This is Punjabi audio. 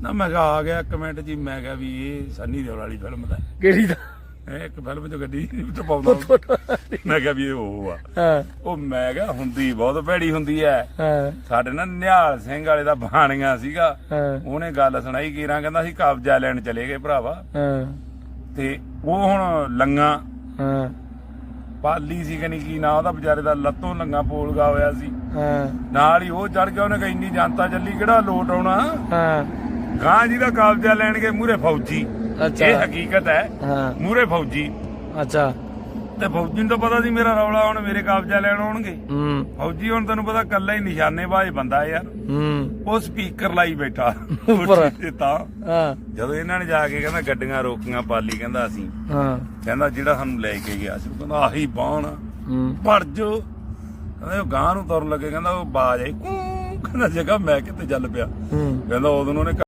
ਨਾ ਮੈਂ ਕਿਹਾ ਆ ਗਿਆ ਕਮੈਂਟ ਜੀ ਮੈਂ ਕਿਹਾ ਵੀ ਇਹ ਸੰਨੀ ਦਿਓਲ ਵਾਲੀ ਫਿਲਮ ਦਾ। ਕਿਹੜੀ ਦਾ? ਹੈ ਇੱਕ ਫਿਲਮ ਚ ਗੱਡੀ ਟਪਾਉਂਦਾ ਮੈਂ ਕਿਹਾ ਵੀ ਇਹ ਉਹ ਆ। ਹਾਂ। ਉਹ ਮੈਂ ਕਿਹਾ ਹੁੰਦੀ ਬਹੁਤ ਭੈੜੀ ਹੁੰਦੀ ਐ। ਹਾਂ। ਸਾਡੇ ਨਾਲ ਨਿਹਾਲ ਸਿੰਘ ਵਾਲੇ ਦਾ ਬਾਣੀਆਂ ਸੀਗਾ। ਹਾਂ। ਉਹਨੇ ਗੱਲ ਸੁਣਾਈ ਕੀਰਾਂ ਕਹਿੰਦਾ ਸੀ ਕਬਜ਼ਾ ਲੈਣ ਚਲੇ ਗਏ ਭਰਾਵਾ। ਹਾਂ। ਤੇ ਉਹ ਹੁਣ ਲੰਗਾ ਹਾਂ। ਪਾਲੀ ਸੀ ਕਿ ਨਹੀਂ ਕੀ ਨਾ ਉਹਦਾ ਵਿਚਾਰੇ ਦਾ ਲੱਤੋਂ ਲੰਗਾ ਪੋਲਗਾ ਹੋਇਆ ਸੀ। ਹਾਂ। ਨਾਲ ਹੀ ਉਹ ਚੜ ਗਿਆ ਉਹਨੇ ਕਹੀ ਇੰਨੀ ਜਨਤਾ ਚੱਲੀ ਕਿਹੜਾ ਲੋਟ ਆਉਣਾ? ਹਾਂ। ਗਾਂ ਜੀ ਦਾ ਕਬਜ਼ਾ ਲੈਣਗੇ ਮੂਰੇ ਫੌਜੀ। ਅੱਛਾ। ਇਹ ਹਕੀਕਤ ਹੈ। ਹਾਂ। ਮੂਰੇ ਫੌਜੀ। ਅੱਛਾ। ਤੇ ਫੌਜੀ ਨੂੰ ਤਾਂ ਪਤਾ ਸੀ ਮੇਰਾ ਰੌਲਾ ਹੁਣ ਮੇਰੇ ਕਬਜ਼ਾ ਲੈਣ ਆਉਣਗੇ। ਹੂੰ। ਫੌਜੀ ਹੁਣ ਤੈਨੂੰ ਪਤਾ ਕੱਲਾ ਹੀ ਨਿਸ਼ਾਨੇਬਾਜ਼ ਬੰਦਾ ਯਾਰ। ਹੂੰ। ਉਹ ਸਪੀਕਰ ਲਾਈ ਬੈਠਾ। ਉੱਪਰ। ਤੇ ਤਾਂ। ਹਾਂ। ਜਦੋਂ ਇਹਨਾਂ ਨੇ ਜਾ ਕੇ ਕਹਿੰਦਾ ਗੱਡੀਆਂ ਰੋਕੀਆਂ ਪਾਲੀ ਕਹਿੰਦਾ ਅਸੀਂ। ਹਾਂ। ਕਹਿੰਦਾ ਜਿਹੜਾ ਸਾਨੂੰ ਲੈ ਕੇ ਗਿਆ ਸੀ ਕਹਿੰਦਾ ਆਹੀ ਬਾਣ ਹੂੰ। ਭੜ ਜੋ। ਕਹਿੰਦਾ ਉਹ ਗਾਂ ਨੂੰ ਤੁਰਨ ਲੱਗੇ ਕਹਿੰਦਾ ਉਹ ਬਾਜ ਆਈ ਕਹਿੰਦਾ ਜਗਾ ਮੈਂ ਕਿੱਥੇ ਚੱਲ ਪਿਆ। ਕਹਿੰਦਾ ਉਦੋਂ ਉਹਨੇ